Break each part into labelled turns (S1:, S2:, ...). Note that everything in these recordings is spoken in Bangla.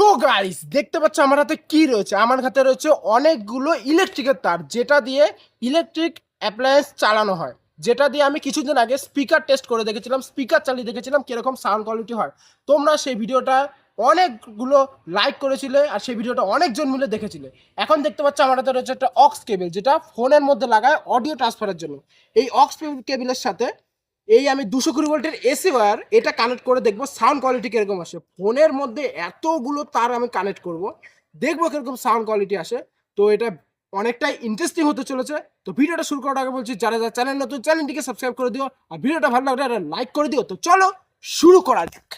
S1: তো গাইস দেখতে পাচ্ছ আমার হাতে কি রয়েছে? আমার হাতে রয়েছে অনেকগুলো ইলেকট্রিকের তার, যেটা দিয়ে ইলেকট্রিক অ্যাপ্লায়েন্স চালানো হয়। যেটা দিয়ে আমি কিছুদিন আগে স্পিকার টেস্ট করে দেখেছিলাম স্পিকার চালিয়ে দেখেছিলাম কীরকম সাউন্ড কোয়ালিটি হয়। তোমরা সেই ভিডিওটা অনেকগুলো লাইক করেছিলে আর সেই ভিডিওটা অনেকজন মিলে দেখেছিলে। এখন দেখতে পাচ্ছ আমার হাতে রয়েছে একটা অক্স কেবল যেটা ফোনের মধ্যে লাগায় অডিও ট্রান্সফারের জন্য। এই অক্স কেবলের সাথে এই আমি দুশো কুড়ি ভোল্টের এসি ওয়ার এটা কানেক্ট করে দেখব সাউন্ড কোয়ালিটি কীরকম আসে। ফোনের মধ্যে এতগুলো তার আমি কানেক্ট করব, দেখব কীরকম সাউন্ড কোয়ালিটি আসে। তো এটা অনেকটাই ইন্টারেস্টিং হতে চলেছে। তো ভিডিওটা শুরু করার আগে বলছি, যারা যারা চ্যানেল নতুন চ্যানেলটিকে সাবস্ক্রাইব করে দিও। আর ভিডিওটা ভালো লাগলে লাইক করে দিও। তো চলো শুরু করা যাক।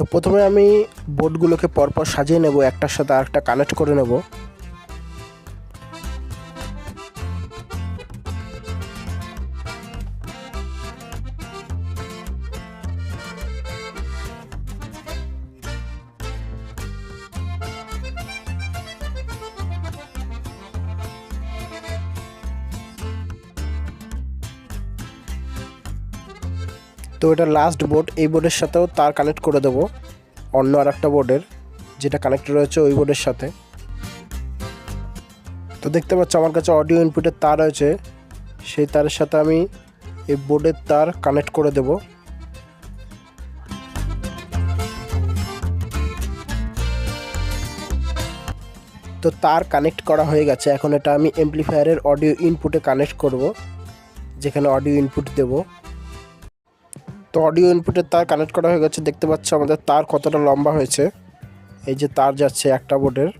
S1: তো প্রথমে আমি বোর্ডগুলোকে পরপর সাজিয়ে নেব একটার সাথে আরেকটা কানেক্ট করে নেব। তো এটা লাস্ট বোর্ড এই বোর্ডের সাথেও তার কানেক্ট করে দেবো। অন্য আর একটা বোর্ডের যেটা কানেক্টেড রয়েছে ওই বোর্ডের সাথে। তো দেখতে পাচ্ছ আমার কাছে অডিও ইনপুটের তার রয়েছে। সেই তারের সাথে আমি এই বোর্ডের তার কানেক্ট করে দেব। তো তার কানেক্ট করা হয়ে গেছে। এখন এটা আমি এমপ্লিফায়ারের অডিও ইনপুটে কানেক্ট করব। যেখানে অডিও ইনপুট দেবো। তো অডিও ইনপুটের তার কানেক্ট করা হয়ে গেছে, দেখতে পাচ্ছ আমাদের তার কতটা লম্বা হয়েছে। এই যে তার যাচ্ছে একটা বোর্ডের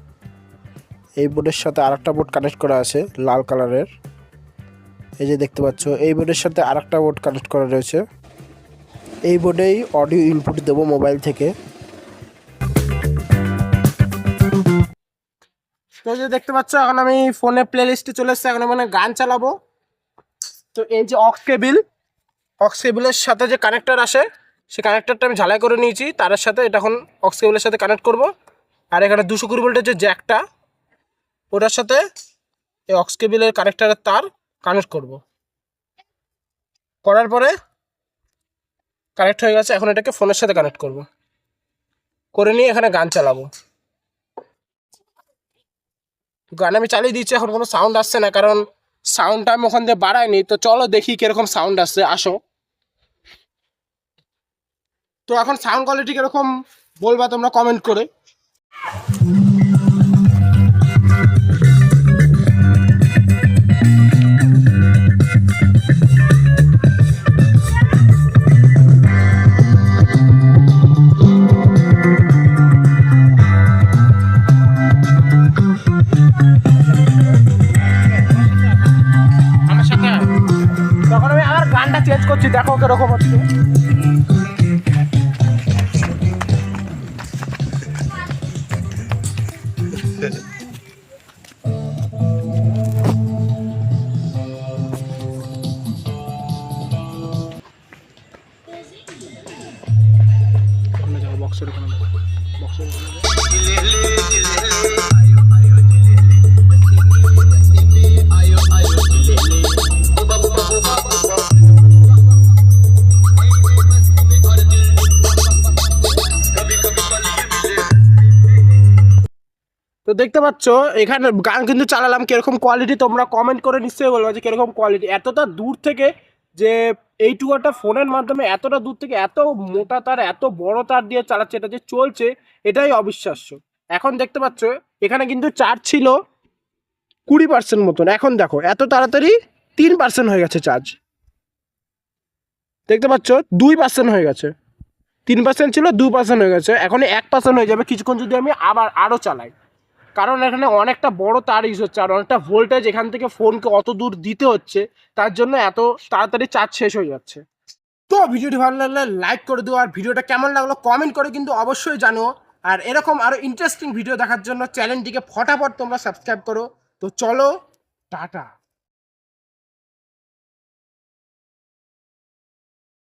S1: এই বোর্ডের সাথে আরেকটা বোর্ড কানেক্ট করা আছে, লাল কালারের এই যে দেখতে পাচ্ছ, এই বোর্ডের সাথে আরেকটা বোর্ড কানেক্ট করা রয়েছে। এই বোর্ডেই অডিও ইনপুট দেবো মোবাইল থেকে। তো যে দেখতে পাচ্ছ, এখন আমি ফোনে প্লে লিস্টে চলে এসেছি, এখন মানে গান চালাবো। তো এই যে অক্স কেবিল অক্স কেবিলের সাথে যে কানেক্টার আসে সেই কানেক্টারটা আমি ঝালাই করে নিয়েছি। তারের সাথে এটা এখন অক্স কেবিলের সাথে কানেক্ট করব। আর এখানে দুশো কুড়ি ভোল্টের যে জ্যাকটা ওটার সাথে এই অক্স কেবিলের কানেক্টরের তার কানেক্ট করব। করার পরে কানেক্ট হয়ে গেছে, এখন এটাকে ফোনের সাথে কানেক্ট করব। করে নিয়ে এখানে গান চালাবো। গান আমি চালিয়ে দিচ্ছি এখন কোনো সাউন্ড আসছে না, কারণ সাউন্ডটা আমি ওখান দিয়ে বাড়াইনি। তো চলো দেখি কীরকম সাউন্ড আসছে, আসো। তো এখন সাউন্ড কোয়ালিটি কীরকম বলবা তোমরা কমেন্ট করে। তখন আমি আবার গানটা চেঞ্জ করছি দেখো কীরকম হচ্ছে। বক্সের ওখানে। বক্সের তো দেখতে পাচ্ছ, এখানে গান কিন্তু চালালাম, কীরকম কোয়ালিটি তোমরা কমেন্ট করে নিশ্চয়ই বলব যে কীরকম কোয়ালিটি এতটা দূর থেকে যে এইটুকু একটা ফোনের মাধ্যমে এতটা দূর থেকে এত মোটা তার, এত বড় তার দিয়ে চালাচ্ছে, এটা যে চলছে, এটাই অবিশ্বাস্য। এখন দেখতে পাচ্ছ, এখানে কিন্তু চার্জ ছিল কুড়ি পার্সেন্ট মতন। এখন দেখো, এত তাড়াতাড়ি তিন পার্সেন্ট হয়ে গেছে চার্জ দেখতে পাচ্ছ, দুই পার্সেন্ট হয়ে গেছে। তিন পার্সেন্ট ছিল, দু পার্সেন্ট হয়ে গেছে। এখন এক পার্সেন্ট হয়ে যাবে, কিছুক্ষণ যদি আমি আবার আরও চালাই। কারণ এখানে অনেকটা বড় তার ইউজ হচ্ছে আর অনেকটা ভোল্টেজ এখান থেকে ফোনকে অত দূর দিতে হচ্ছে, তার জন্য এত তাড়াতাড়ি চার্জ শেষ হয়ে যাচ্ছে। তো ভিডিওটি ভালো লাগলে লাইক করে দিও আর ভিডিওটা কেমন লাগল কমেন্ট করে কিন্তু অবশ্যই জানো আর এরকম আরও ইন্টারেস্টিং ভিডিও দেখার জন্য চ্যানেলটিকে ফটাফট তোমরা সাবস্ক্রাইব করো। তো চলো, টাটা।